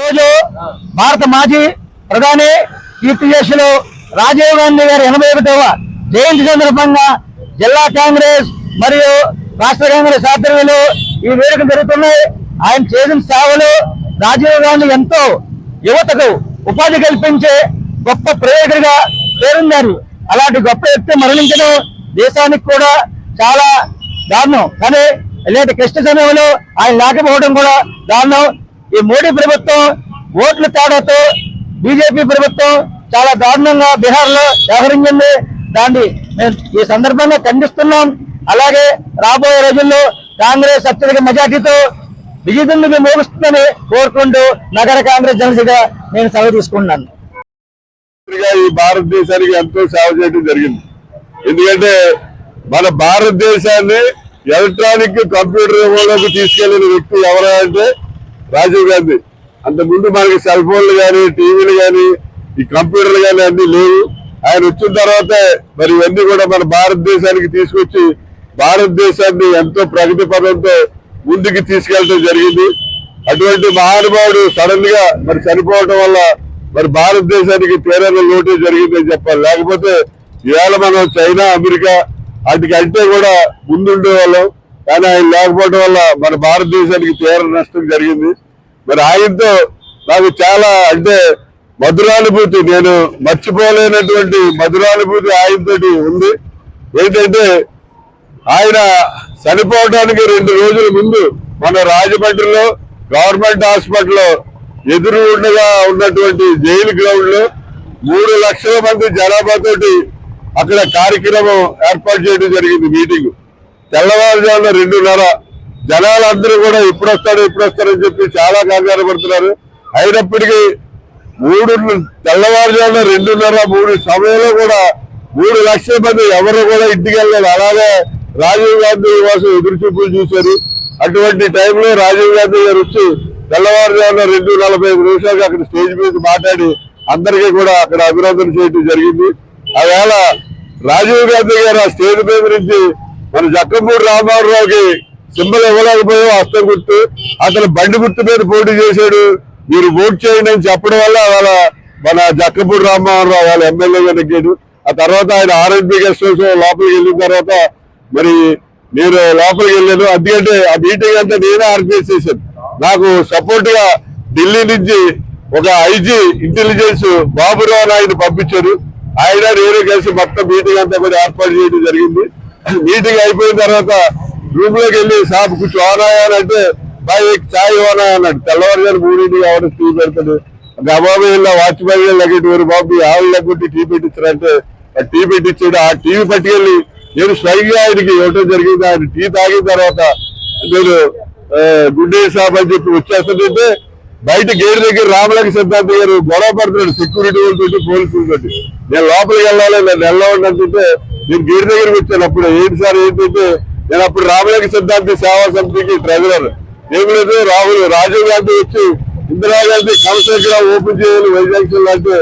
రోజు భారత మాజీ ప్రధాని కీర్తిశేషులు రాజీవ్ గాంధీ గారి ఎనభై ఒకటవ జయంతి సందర్భంగా జిల్లా కాంగ్రెస్ మరియు రాష్ట్ర కాంగ్రెస్ ఆధ్వర్యంలో ఈ వేడుక జరుగుతున్నాయి. ఆయన చేసిన సేవలు రాజీవ్ గాంధీ ఎంతో యువతకు ఉపాధి కల్పించే గొప్ప ప్రయోజకుడిగా పేరున్నారు అలాంటి గొప్ప వ్యక్తి మరణించడం దేశానికి కూడా చాలా దారుణం. కానీ ఇలాంటి క్లిష్ట సమయంలో ఆయన లేకపోవడం కూడా దారుణం. ఈ మోడీ ప్రభుత్వం ఓట్ల తేడాతో బీజేపీ ప్రభుత్వం చాలా దారుణంగా బీహార్లో వ్యవహరించింది. దాన్ని మేము ఈ సందర్భంగా ఖండిస్తున్నాం. అలాగే రాబోయే రోజుల్లో కాంగ్రెస్ అత్యధిక మెజార్టీతో విజయదుందుకు మోగిస్తుందని కోరుకుంటూ నగర కాంగ్రెస్ జనసేగా నేను సెలవు తీసుకున్నాను ఈ భారతదేశానికి ఎంతో సేవ చేయడం జరిగింది. ఎందుకంటే మన భారతదేశాన్ని ఎలక్ట్రానిక్ కంప్యూటర్ యుగంలోకి తీసుకెళ్ళిన వ్యక్తి ఎవరంటే రాజీవ్ గాంధీ. అంతకుముందు మనకి సెల్ ఫోన్లు కానీ టీవీలు కానీ ఈ కంప్యూటర్లు కానీ అన్ని లేవు. ఆయన వచ్చిన తర్వాతే మరి ఇవన్నీ కూడా మన భారతదేశానికి తీసుకొచ్చి భారతదేశాన్ని ఎంతో ప్రగతి పదంతో ముందుకు తీసుకెళ్ళడం జరిగింది. అటువంటి మహానుభావుడు సడన్గా మరి చనిపోవడం వల్ల మరి భారతదేశానికి తీరని లోటు జరిగిందని చెప్పాలి. లేకపోతే ఇవాళ మనం చైనా అమెరికా వాటికి అంటే కూడా ముందుండే వాళ్ళం కానీ ఆయన లేకపోవడం వల్ల మన భారతదేశానికి తీవ్ర నష్టం జరిగింది. మరి ఆయనతో నాకు చాలా అంటే మధురానుభూతి నేను మర్చిపోలేనటువంటి మధురానుభూతి ఆయనతో ఉంది. ఏంటంటే ఆయన చనిపోవడానికి రెండు రోజుల ముందు మన రాజమండ్రిలో గవర్నమెంట్ హాస్పిటల్లో ఎదురు ఉండగా ఉన్నటువంటి జైలు గ్రౌండ్లో మూడు లక్షల మంది జనాభాతోటి అక్కడ కార్యక్రమం ఏర్పాటు చేయడం జరిగింది మీటింగ్. తెల్లవారుజామున రెండున్నర జనాలందరూ కూడా ఇప్పుడు వస్తాడు ఇప్పుడు వస్తారని చెప్పి చాలా కంగారు పడుతున్నారు. అయినప్పటికీ మూడు తెల్లవారుజామున రెండున్నర మూడు సమయంలో కూడా మూడు లక్షల మంది ఎవరు కూడా ఇంటికి వెళ్ళలేదు. అలాగే రాజీవ్ గాంధీ కోసం ఎదురు చూపులు చూశారు. అటువంటి టైంలో రాజీవ్ గాంధీ గారు వచ్చి తెల్లవారుజామున రెండు నలభై ఐదు నిమిషాలకు అక్కడ స్టేజ్ మీద మాట్లాడి అందరికీ కూడా అక్కడ అభినందన చేయడం జరిగింది. ఆవేళ రాజీవ్ గాంధీ గారు ఆ స్టేజ్ మీద నుంచి మన జక్కంపూడి రామారావుకి సింబల్ ఇవ్వలేకపోయావు హస్తం గుర్తు. అతను బండి గుర్తు మీద పోటీ చేశాడు. మీరు ఓట్ చేయండి అని చెప్పడం వల్ల వాళ్ళ మన జక్కపూడి రామారావు వాళ్ళ ఎమ్మెల్యేగా నెగ్గాడు ఆ తర్వాత ఆయన ఆర్ఎన్బి గెస్ట్ హౌస్ లోపలికి వెళ్ళిన తర్వాత మరి నేను లోపలికి వెళ్ళాను. అందుకంటే ఆ మీటింగ్ అంతా నేనే ఆర్గనైజ్ చేశాను. నాకు సపోర్ట్గా ఢిల్లీ నుంచి ఒక ఐజీ ఇంటెలిజెన్స్ బాబురావు నాయుడు పంపించారు. ఆయన నేను కలిసి మొత్తం మీటింగ్ అంతా కూడా ఏర్పాటు చేయడం జరిగింది. మీటింగ్ అయిపోయిన తర్వాత రూమ్లోకి వెళ్ళి సాబ్ కూర్చో ఆనాయా అంటే బాయ్ చాయ్ ఓనా అన్నాడు. తెల్లవారుజాను మూడింటికి ఎవరు టీ పెడతాడు. గబాబు వెళ్ళా వాచ్మెన్ లగేటి బాబు ఆవిడ లేకుంటే టీ పెట్టించారంటే ఆ టీ పెట్టించాడు ఆ టీవీ పట్టుకెళ్ళి నేను స్వయంగా ఆయనకి ఇవ్వటం జరిగింది. ఆయన టీ తాగిన తర్వాత నేను గుడ్డే సాబ్ అని చెప్పి వచ్చేస్తుంటే బయట గేట్ దగ్గర రామలకి సిద్ధాంత గారు గొడవ పడుతున్నాడు సెక్యూరిటీ వాళ్ళతో పోలీసులతో నేను లోపలికి వెళ్ళాలి నన్ను వెళ్ళవండి అంటుంటే నేను గేట్ దగ్గరికి వచ్చాను. అప్పుడు ఏంటి సార్ ఏంటంటే నేను అప్పుడు రామలింగ సిద్ధాంతి సేవా సమితికి ట్రెజరర్ ఏమి లేదు రాహుల్ రాజీవ్ గాంధీ వచ్చి ఇందిరాగాంధీ కౌన్సిల్ ఓపెన్ చేయాలి వైజాగ్ లాంటి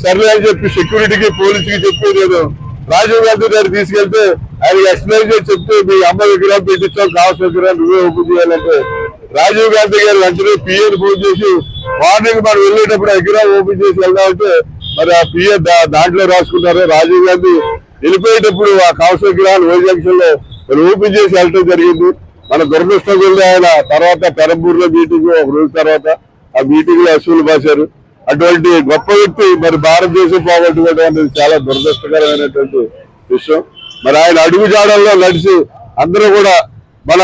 సర్లే అని చెప్పి సెక్యూరిటీకి పోలీసుకి చెప్పి నేను రాజీవ్ గాంధీ గారు తీసుకెళ్తే ఆయన ఎక్స్ప్లెయిన్ చేసి చెప్తే మీ అమ్మ విగ్రహం పెట్టించాం కావాల్సిన విగ్రహం నువ్వే ఓపెన్ చేయాలంటే. రాజీవ్ గాంధీ గారు వెంటనే పిఏని ఫోన్ చేసి మార్నింగ్ మనం వెళ్ళేటప్పుడు ఆ విగ్రహం ఓపెన్ చేసి వెళ్దామంటే మరి ఆ పిఏ దాంట్లో రాసుకున్నారు రాజీవ్ గాంధీ. వెళ్ళిపోయేటప్పుడు ఆ కౌన్సిల్ విగ్రహాలు జంక్షన్లో ఓపెన్ చేసి వెళ్ళటం జరిగింది. మన దురదృష్టం వెళ్ళి ఆయన తర్వాత పెరంబూరులో మీటింగ్ ఒక రోజు తర్వాత ఆ మీటింగ్లో అసూలు బాశారు. అటువంటి గొప్ప వ్యక్తి మరి భారతదేశం పోగొట్టుకోవడం అనేది చాలా దురదృష్టకరమైనటువంటి విషయం. మరి ఆయన అడుగు జాడల్లో నడిచి అందరూ కూడా మన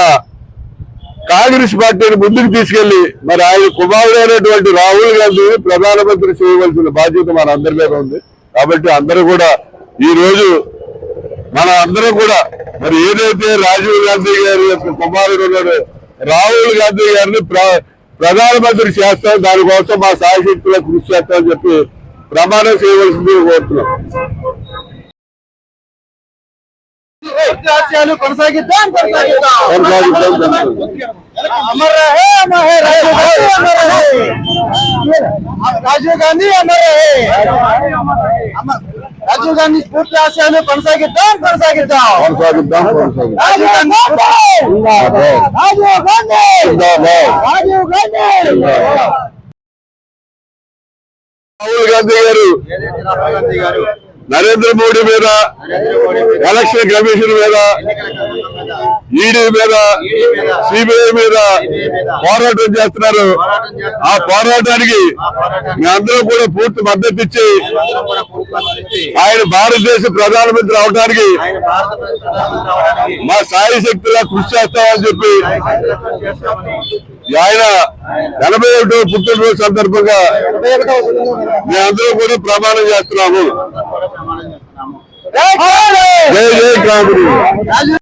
కాంగ్రెస్ పార్టీని ముందుకు తీసుకెళ్ళి మరి ఆయన కుమారుడైనటువంటి రాహుల్ గాంధీని ప్రధానమంత్రి చేయవలసిన బాధ్యత మన అందరి మీద ఉంది. కాబట్టి అందరూ కూడా ఈ రోజు మన అందరం కూడా మరి ఏదైతే రాజీవ్ గాంధీ గారి యొక్క కుమారుడు ఉన్నాడో రాహుల్ గాంధీ గారిని ప్ర- ప్రధానమంత్రి చేస్తాం దానికోసం మా సాయశక్తిలో కృషి చేస్తామని చెప్పి ప్రమాణం చేయవలసింది కోరుతున్నాం. కొనసాగిద్దాం కొనసాగిద్దాం. కొనసాగిద్దాం. అమర్ రహే అమర్ రహే రాజీవ్ గాంధీ అమర్ రహే రాజీవ్ గాంధీ అమర్ రహే రాజీవ్ గాంధీ స్ఫూర్తి ఆశయాలు కొనసాగిద్దాం కొనసాగిద్దాం. రాజీవ్ గాంధీ రాజీవ్ గాంధీ. రాజీవ్ గాంధీ. రాహుల్ గాంధీ గారు. నరేంద్ర మోడీ మీద ఎలక్షన్ కమిషన్ మీద ఈడీ మీద సిబిఐ మీద పోరాటం చేస్తున్నారు ఆ. పోరాటానికి మీ అందరూ కూడా పూర్తి మద్దతు ఇచ్చి ఆయన భారతదేశ ప్రధానమంత్రి అవడానికి మా సాయి శక్తిలా కృషి చేస్తామని చెప్పి ఆయన ఎనభై ఒకటో పుట్టినరోజు సందర్భంగా మేమందరం కూడా ప్రమాణం చేస్తున్నాము. కూడా ప్రమాణం చేస్తున్నాము జై జై కాంగ్రెస్